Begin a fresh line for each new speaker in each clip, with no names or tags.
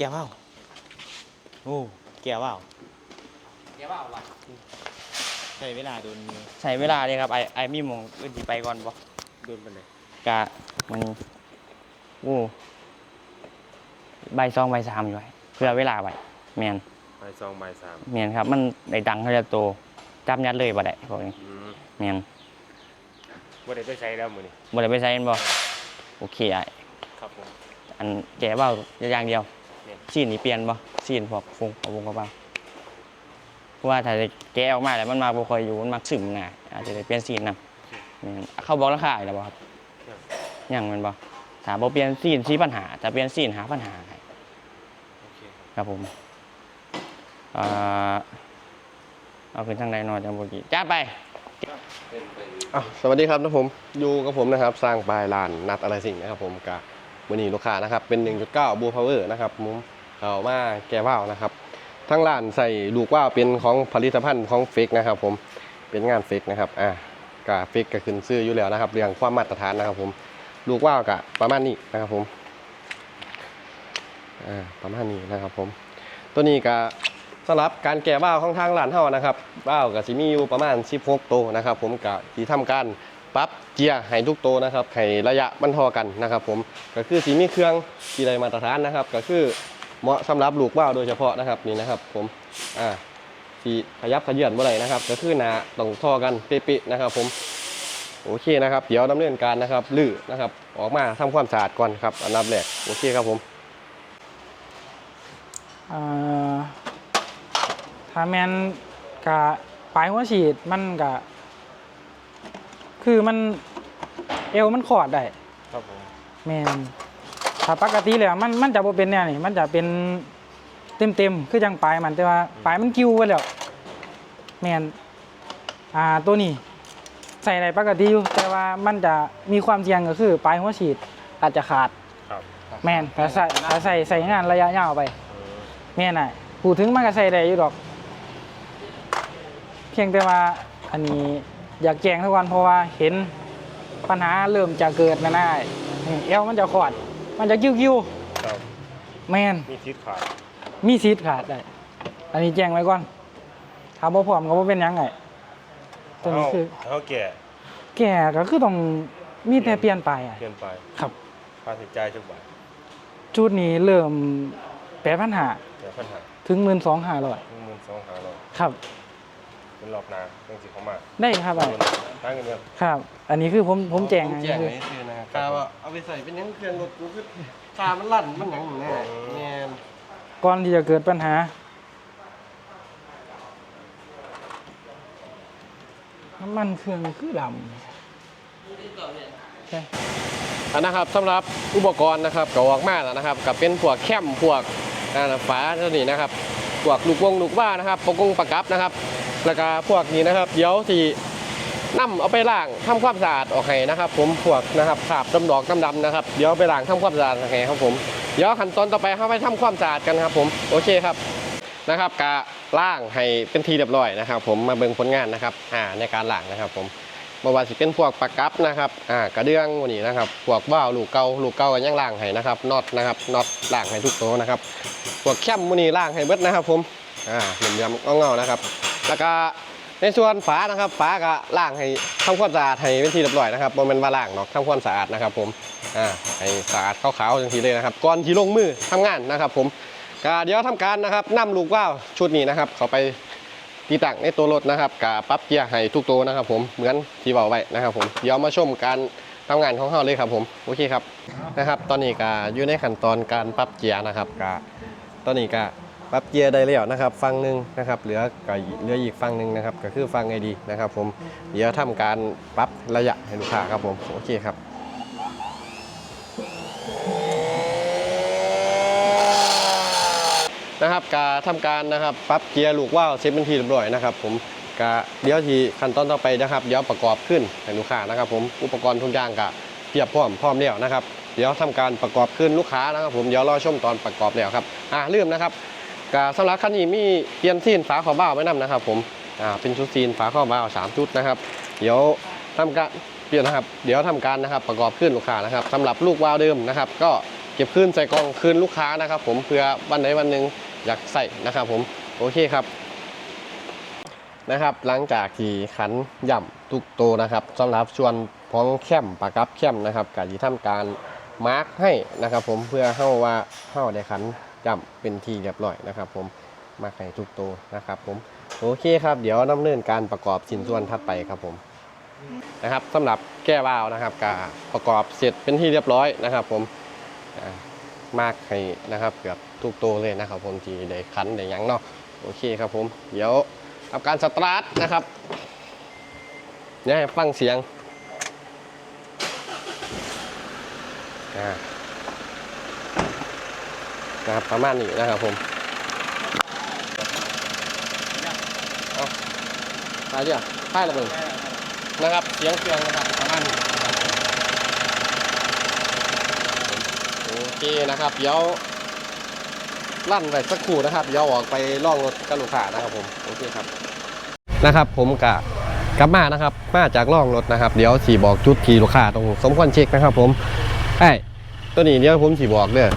แก้วว่าวโอ้แก้วว่าว
เดี๋ยวว่าเอาวะ
ใช้เวลาโดนมือ
ใช้เวลาเลยครับไอไอมีหมองอื่นที่ไปก่อนบ่
โดนไปเลย
กะมันโอ้ใบซองใบสามอยู่ไว้เพื่อเวลาไว้แมน
ใบซองใบสาม
แมนครับ มันได้ดังเขาจะโตจับยัดเลยบ่ได้พวกนี้
อืม
แมน
บ่ได้ไปใช้แล้วมื้อนี้
บ่ได้ไปใช้กันบ่โอเคไอ
ครับผม
อันแกเว่าอย่างเดียว
แม่น
ซีนนี่เปลี่ยนบ่ซีนพวกฟงเอาวงกระเป๋าเพราะว่าถ้าแกะออกมาแล้วมันมาบ่ค่อยอยู่มันมักซึมง่ายอาจจะได้เปลี่ยนซีนนํแม่นเขาบอกราคาอีกแล้วบ่ครับยังแมันบ่ถ้าบ่เปลี่ยนซีนสีปัญหาถ้าเปลี่ยนซีนหาปัญหาให้
โอเคครับ
ครับผมเอ่อเอาขึ้นทางใดหนอยจังบ่กี้จ้าไป
อะสวัสดีครับนะผมอยู่กับผมนะครับ สร้างปลายลานนัดอะไรสิ่งนะครับผมกับมือนีลูกค้านะครับ เป็น 1.9บูพาวเวอร์นะครับมุม เอามาแก้ว่าวนะครับ ทั้งร้านใส่ลูกว่าวเป็นของผลิตภัณฑ์ของเฟกนะครับ ผมเป็นงานเฟกนะครับอะกะเฟกก็ขึ้นซื้ออยู่แล้วนะครับ เรื่องความมาตรฐานนะครับ ผมลูกว่าวกะประมาณนี้นะครับผมอ่าประมาณนี้นะครับ ผม ตัวนี้กะสำหรับการแก่ว่าวของทางร้านเฮานะครับว่าวก็สิมีอยู่ประมาณ 16 โตวนะครับ ผมก็สิทำการปรับเกียร์ให้ทุกโตนะครับให้ระยะบรรทอกันนะครับ ผมก็คือสิมีเครื่องที่ได้มาตรฐานนะครับ ก็คือ เหมาะสำหรับลูกว่าวโดยเฉพาะนะครับนี่นะครับ ผมอ่าที่ขยับขยื่นบ่ได้นะครับ ก็คือหนาต้องทอกันเป๊ะๆนะครับ ผมโอเคนะครับ เดี๋ยวดำเนินการนะครับลื้อนะครับ ออกมาทำความสะอาดก่อนครับ อันดับแรกโอเคครับผม
อ่าถ้าแมนกะปลายหัวฉีดมันกะคือมันเอวมันขอดได้
ครับผม
แมน ถ้าปกติแล้วมันมันจะบ่เป็นแนวนี่มันจะเป็นเต็มเต็มๆคือจังปลายมันแต่ว่าปลายมันกิ้วไปแล้วแมนอ่าตัวนี้ ใส่ในปกติอยู่แต่ว่ามันจะมีความเสี่ยงก็คือ ปลายหัวฉีดอาจจะขาด
ครับ
แมนถ้าใส่ถ้าใส่ใส่งานระยะยาวไป
เออ
แม่น่ะพูดถึงมันก็ใส่ได้อยู่ดอก เพียงแต่ว่าอันนี้อยากแจ้งทุกวันเพราะว่าเห็นปัญหาเริ่มจะเกิดมาได้นี่เอวมันจะขอด มันจะกิ้วกิ้ว
ครับ
ๆแมน
มีทิศขาด
มีซีดขาดได้ อันนี้แจ้งไว้ก่อนถ้าบ่พร้อมก็บ่เป็นหยังไงตัวนี้คือ
เฮาแก่
แก่ก็คือต้องมีแต่เปลี่ยนไปอะ
เปลี่ยนไป
ครับ
ค่าใช้จ่ายจักบาท
ชุดนี้เริ่มแปดพันหา
เดี๋ยวปัญหา
ถึงหมื่นสองห้าร้อย
12,500
ครับ
เป็นรอบหน้าจังสิเข้ามา
ได้ครับไอ้
ตั้งกันเดือน
ครับ อันนี้คือผมผมแจ้ง
ผม
ให้
แจ้ง
คือ
ให้ซื้อนะครับกาว่าเอาไปใส่เป็นหยังเครื่องรถกูคือคามันลั่นมันหยังอยู่แน่แน่น
ก่อนที่จะเกิดปัญหา น้ำมันเครื่องคือดำใช่
อันนะครับสำหรับอุปกรณ์นะครับก็ออกมาแล้วนะครับกับเป็นพวกแคมพวกอ่าฝาตัวนี้นะครับพวกลูกวงลูกว่านะครับประกงประกับนะครับ แล้วก็พวกนี้นะครับ เดี๋ยวที่นํเอาไปล้างทำความสะอาดออกให้นะครับ ผมพวกนะครับขาบดำดอกดำๆนะครับเดี๋ยวไปล้างทำความสะอาดให้ครับผมเดี๋ยวขั้นตอนต่อไปเข้าไปทำความสะอาดกันครับ ผมโอเคครับนะครับกะล่างให้เป็นทีเรียบร้อยนะครับ ผมมาเบิ่งผลงานนะครับอ่าในการล่างนะครับผมบ่ว่าสิเป็นพวกปากกับนะครับอ่ากระเดื่องวันนี้นะครับพวกว่าวลูกเกาลูกเกากันยังล่างให้นะครับน็อตนะครับน็อตล่างให้ทุกตัวนะครับพวกแคมวันนี้ล่างให้เบิดนะครับ ผมอ่าเหลี่ยมๆเงาๆนะครับ แล้วก็ในส่วนฝานะครับฝาก็ล่างให้ทำความสะอาดให้เป็นทีเรียบร้อยนะครับบ่แม่นว่าล่างหรอกทำความสะอาดนะครับ ผมอ่าให้สะอาดขาวๆจังทีเลยนะครับก่อนที่ลงมือทำงานนะครับ ผมก็เดี๋ยวทำการนะครับนำลูกว่าวชุดนี้นะครับ เขาไปตีตั้งในตัวรถนะครับกับปรั๊บเกียร์ให้ทุกตัวนะครับ ผมเหมือนที่บอกไว้นะครับ ผมเดี๋ยวมาชมการทำงานของเขาเลยครับ ผมโอเคครับนะครับ ตอนนี้ก็อยู่ในขั้นตอนการปรับเกียร์นะครับก็ตอนนี้ก็ ปรับเกียร์ได้แล้วนะครับฟังหนึ่งนะครับเหลือก็เหลืออีกฟังหนึ่งนะครับก็คือฟังไอดีนะครับผมเดี๋ยวทำการปรับระยะให้ลูกค้าครับผมโอเคครับนะครับการทำการนะครับปรับเกียร์ลูกว่าวเซฟเป็นทีเรียบร้อยนะครับ ผมกะเดี๋ยวทีขั้นตอนต่อไปนะครับเดี๋ยวประกอบขึ้นให้ลูกค้านะครับ ผมอุปกรณ์ทุกอย่างกะเทียบพร้อมพร้อมแล้วนะครับ เดี๋ยวทำการประกอบขึ้นลูกค้านะครับ ผมเดี๋ยวรอชมตอนประกอบแล้วครับอ่าลืมนะครับ กะสำหรับคันนี้มีเปลี่ยนซีนฝาขอบบ้าไว้นํนะครับ ผมอ่าเป็นชุดซีนฝาขอบบ้าสามชุดนะครับ เดี๋ยวทำการเปลี่ยนนะครับ เดี๋ยวทำการนะครับประกอบขึ้นลูกค้านะครับสำหรับลูกวาวเดิมนะครับ ก็เก็บคืนใส่กล่องคืนลูกค้านะครับ ผมเพื่อวันไหนวันหนึ่งอยากใส่นะครับ ผมโอเคครับนะครับ หลังจากที่ขันย่ำทุกโตวนะครับสำหรับส่วนของแคมปากับแคมนะครับก็จะทำการมาร์กให้นะครับ ผมเพื่อเข้าว่าเข้าได้ขัน ย่ำเป็นทีเรียบร้อยนะครับ ผมมากให้ทุกโตวนะครับ ผมโอเคครับ เดี๋ยวดำเนินการประกอบชิ้นส่วนถัดไปครับผมนะครับสำหรับแก้วาล์วนะครับกาประกอบเสร็จเป็นที่เรียบร้อยนะครับ ผมมากให้นะครับเกือบทุกตัวเลยนะครับ ผมที่ได้คันได้ยังเนาะโอเคครับผมเดี๋ยวทำการสตาร์ทนะครับเดี๋ยวให้ฟังเสียงอ่า นะครับประมาณนี้นะครับผมเอาไปเดี๋ยวไปละเบิ่งนะครับเสียงเครื่องนะครับประมาณนี้นะครับโอเคนะครับเดี๋ยวลั่นไปสักครู่นะครับเดี๋ยวออกไปล่องรถกับลูกค้านะครับผมโอเคครับนะครับ ผมกะกลับมานะครับ มาจากล่องรถนะครับ เดี๋ยวสีบอกจุดที่ลูกค้าตรงสมควรเช็คนะครับ ผมไอ้ตัวนี้เดี๋ยวผมสีบอกเด้อ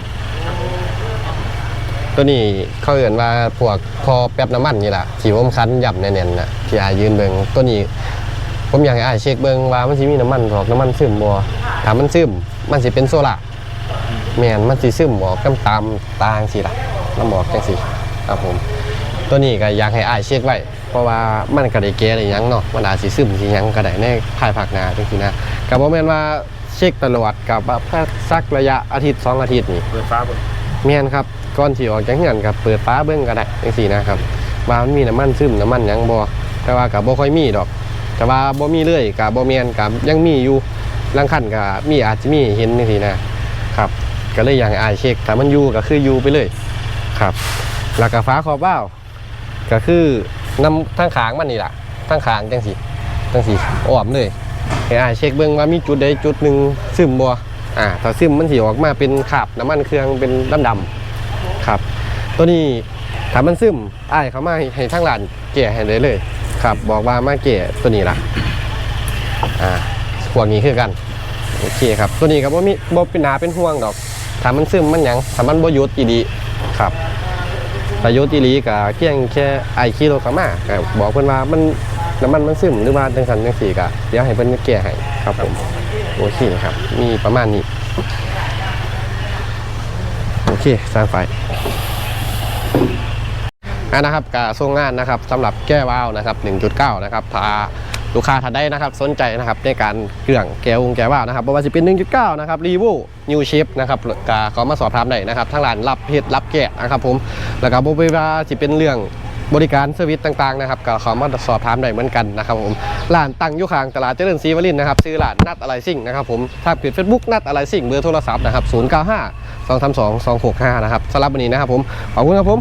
ตัวนี้เขาเอ่นว่าพวกพอแป๊บน้ำมันนี่แหละที่ผมคันย่ำแน่นๆนะที่อายยืนเบิ่งตัวนี้ ผมอยากให้อ้ายเช็คเบิ่งว่ามันสิมีน้ำมันออกน้ำมันซึมบ่ถ้ามันซึมมันสิเป็นโซล่าแม่นมันสิซึมออกตามตามตางสิล่ะน้ำบอกจังซี่ครับผม ตัวนี้ก็อยากให้อ้ายเช็คไว้เพราะว่ามันก็ได้แก้ได้หยังเนาะมันอาจสิซึมสิหยังก็ได้ในภายภาคหน้าจังซี่นะก็บ่แม่นว่าเช็คตลอดกับว่าแค่สักระยะอาทิตย์สองอาทิตย์นี่
เปิดฟ้าบน
แม่นครับ ก่อนที่ออกจากงานกับเปิดฟ้าเบิ่งก็ได้จังซี่นะครับว่ามันมีน้ำมันซึมน้ำมันหยังบ่แต่ว่าก็บ่ค่อยมีดอก แต่ว่าบ่มีเลยกับบ่แม่นกับยังมีอยู่ลังคันกับมีอาจจะมีเห็นจังซี่นะครับก็เลยอย่ากให้อายเช็คถ้ามันอยู่ก็คืออยู่ไปเลยครับแล้วก็ฟ้าขอบว้าวก็คือนำทั้งขางมันนี่แหละทั้งขางจังซี่จังซี่อ้อมเลยให้อายเช็คเบิ่งว่ามีจุดใดจุดหนึ่งซึมบ่อ่าถ้าซึมมันสิออกมาเป็นคราบน้ำมันเครื่องเป็นดำๆ ครับ ตัวนี้ถ้ามันซึมอ้ายเขามาให้ให้ทางร้านแก้ให้ได้เลย ครับ บอกว่ามาเกะตัวนี้ล่ะอ่าพวกนี้คือกันโอเคครับ ตัวนี้ก็บ่มีบ่เป็นหนาเป็นห่วงดอกถ้ามันซึมมันหยังถ้ามันบ่ยุดอีดีครับถ้าหยุดอีหลีก็เพียงแค่ไอคิโลกรัมมาบอกเพิ่อนว่ามันน้ำมันมันซึมหรือว่าจังซั่นจังซี่ก็เดี๋ยวให้เพิ่อนแก้ให้ครับผมโอเคครับ มีประมาณนี้ เคสร้างไฟอันนะครับการส่งงานนะครับสำหรับแก้วาวนะครับ 1.9 นะครับถ้าลูกค้าท่านใดนะครับสนใจนะครับในการเครื่องแก้วงแก้วาวนะครับบ่ว่าจะเป็น 1.9 นะครับรีวูนิวเชฟนะครับก็ขอมาสอบถามได้นะครับทั้งร้านรับเพชรรับแกะนะครับผมแล้วก็บ่ว่าจะเป็นเรื่อง บริการเซอร์วิสต่างๆนะครับก็ขอมาสอบถามได้เหมือนกันนะครับผมร้านตั้งอยู่ข้างตลาดเจริญศรีวรินนะครับซื้อร้านนัดอะไรสิ่งนะครับผมถ้าเพจเฟซบุ๊กนัดอะไรสิ่งเบอร์โทรศัพท์นะครับ095 232 265นะครับสำหรับวันนี้นะครับผมขอบคุณครับผม